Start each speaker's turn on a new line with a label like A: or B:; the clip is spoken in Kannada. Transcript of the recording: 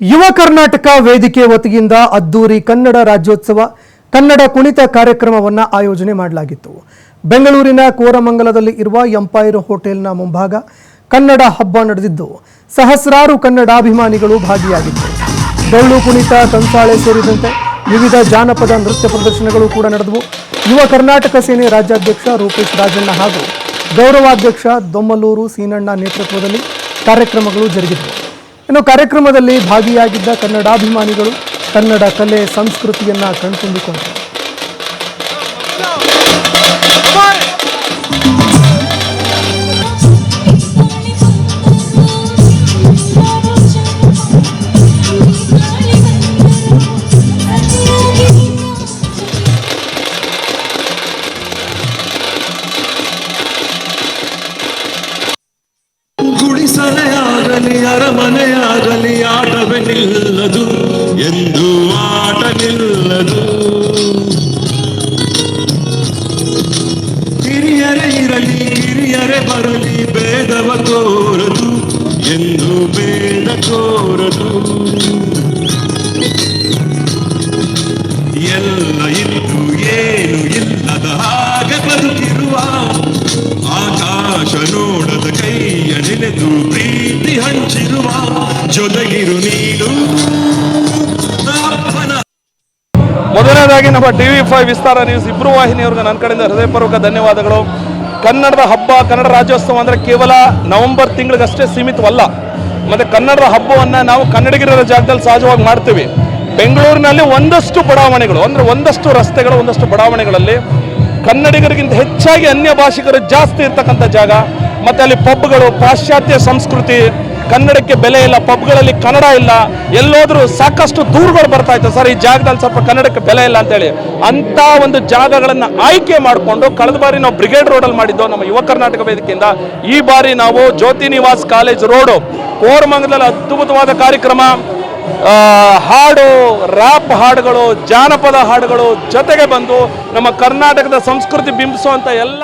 A: ಯುವ ಕರ್ನಾಟಕ ವೇದಿಕೆ ವತಿಯಿಂದ ಅದ್ದೂರಿ ಕನ್ನಡ ರಾಜ್ಯೋತ್ಸವ, ಕನ್ನಡ ಕುಣಿತ ಕಾರ್ಯಕ್ರಮವನ್ನು ಆಯೋಜನೆ ಮಾಡಲಾಗಿತ್ತು. ಬೆಂಗಳೂರಿನ ಕೋರಮಂಗಲದಲ್ಲಿ ಇರುವ ಎಂಪೈರ್ ಹೋಟೆಲ್ನ ಮುಂಭಾಗ ಕನ್ನಡ ಹಬ್ಬ ನಡೆದಿದ್ದು, ಸಹಸ್ರಾರು ಕನ್ನಡಾಭಿಮಾನಿಗಳು ಭಾಗಿಯಾಗಿದ್ದರು ಡೊಳ್ಳು ಕುಣಿತ ಕಂಸಾಳೆ ಸೇರಿದಂತೆ ವಿವಿಧ ಜಾನಪದ ನೃತ್ಯ ಪ್ರದರ್ಶನಗಳು ಕೂಡ ನಡೆದವು. ಯುವ ಕರ್ನಾಟಕ ಸೇನೆ ರಾಜ್ಯಾಧ್ಯಕ್ಷ ರೂಪೇಶ್ ರಾಜಣ್ಣ ಹಾಗೂ ಗೌರವಾಧ್ಯಕ್ಷ ದೊಮ್ಮಲೂರು ಸೀನಣ್ಣ ನೇತೃತ್ವದಲ್ಲಿ ಕಾರ್ಯಕ್ರಮಗಳು ಜರುಗಿದವು. ಇನ್ನು ಕಾರ್ಯಕ್ರಮದಲ್ಲಿ ಭಾಗಿಯಾಗಿದ್ದ ಕನ್ನಡಾಭಿಮಾನಿಗಳು ಕನ್ನಡ ಕಲೆ ಸಂಸ್ಕೃತಿಯನ್ನು ಕಣ್ತುಂಬಿಕೊಂಡರು.
B: ಎಂದು ಆಟ ನಿಲ್ಲದು ಹಿರಿಯರೇ ಇರಲಿ, ಹಿರಿಯರೇ ಬರಲಿ, ಭೇದವ ತೋರದು ಎಂದು ಭೇದ ತೋರದು ಎಲ್ಲ ಇದ್ದು ಏನು ಇಲ್ಲದ ಹಾಗೆ ಬದುಕಿರುವ ಆಕಾಶ ನೋಡದ ಕೈಯ ನೆನೆದು ಪ್ರೀತಿ ಹಂಚಿರುವ ಜೊತೆಗಿರು ನೀನು
C: ಮೊದಲನೇದಾಗಿ ನಮ್ಮ T V five Vistara news ಇಬ್ಬರು ವಾಹಿನಿಯವ್ರಿಗೆ ನನ್ನ ಕಡೆಯಿಂದ ಹೃದಯಪೂರ್ವಕ ಧನ್ಯವಾದಗಳು. ಕನ್ನಡದ ಹಬ್ಬ, ಕನ್ನಡ ರಾಜ್ಯೋತ್ಸವ ಅಂದರೆ ಕೇವಲ ನವೆಂಬರ್ ತಿಂಗಳಿಗಷ್ಟೇ ಸೀಮಿತವಲ್ಲ. ಮತ್ತು ಕನ್ನಡದ ಹಬ್ಬವನ್ನು ನಾವು ಕನ್ನಡಿಗರ ಜಾಗದಲ್ಲಿ ಸಹಜವಾಗಿ ಮಾಡ್ತೀವಿ. ಬೆಂಗಳೂರಿನಲ್ಲಿ ಒಂದಷ್ಟು ಬಡಾವಣೆಗಳು, ಅಂದರೆ ಒಂದಷ್ಟು ರಸ್ತೆಗಳು, ಒಂದಷ್ಟು ಬಡಾವಣೆಗಳಲ್ಲಿ ಕನ್ನಡಿಗರಿಗಿಂತ ಹೆಚ್ಚಾಗಿ ಅನ್ಯ ಭಾಷಿಗರು ಜಾಸ್ತಿ ಇರ್ತಕ್ಕಂಥ ಜಾಗ. ಮತ್ತು ಅಲ್ಲಿ ಪಬ್ಗಳು, ಪಾಶ್ಚಾತ್ಯ ಸಂಸ್ಕೃತಿ ಕನ್ನಡಕ್ಕೆ ಬೆಲೆ ಇಲ್ಲ, ಪಬ್ಗಳಲ್ಲಿ ಕನ್ನಡ ಇಲ್ಲ, ಎಲ್ಲೋದ್ರೂ ಸಾಕಷ್ಟು ದೂರುಗಳು ಬರ್ತಾ ಇತ್ತು. ಸರ್, ಈ ಜಾಗದಲ್ಲಿ ಸ್ವಲ್ಪ ಕನ್ನಡಕ್ಕೆ ಬೆಲೆ ಇಲ್ಲ ಅಂತೇಳಿ ಅಂತ ಒಂದು ಜಾಗಗಳನ್ನು ಆಯ್ಕೆ ಮಾಡಿಕೊಂಡು ಕಳೆದ ಬಾರಿ ನಾವು ಬ್ರಿಗೇಡ್ ರೋಡಲ್ಲಿ ಮಾಡಿದ್ದು ನಮ್ಮ ಯುವ ಕರ್ನಾಟಕ ವೇದಿಕೆಯಿಂದ. ಈ ಬಾರಿ ನಾವು ಜ್ಯೋತಿ ನಿವಾಸ್ ಕಾಲೇಜ್ ರೋಡು, ಕೋರಮಂಗಲದಲ್ಲಿ ಅದ್ಭುತವಾದ ಕಾರ್ಯಕ್ರಮ. ಹಾಡು ರ್ಯಾಪ್ ಹಾಡುಗಳು, ಜಾನಪದ ಹಾಡುಗಳು ಜೊತೆಗೆ ಬಂದು ನಮ್ಮ ಕರ್ನಾಟಕದ ಸಂಸ್ಕೃತಿ ಬಿಂಬಿಸುವಂಥ ಎಲ್ಲ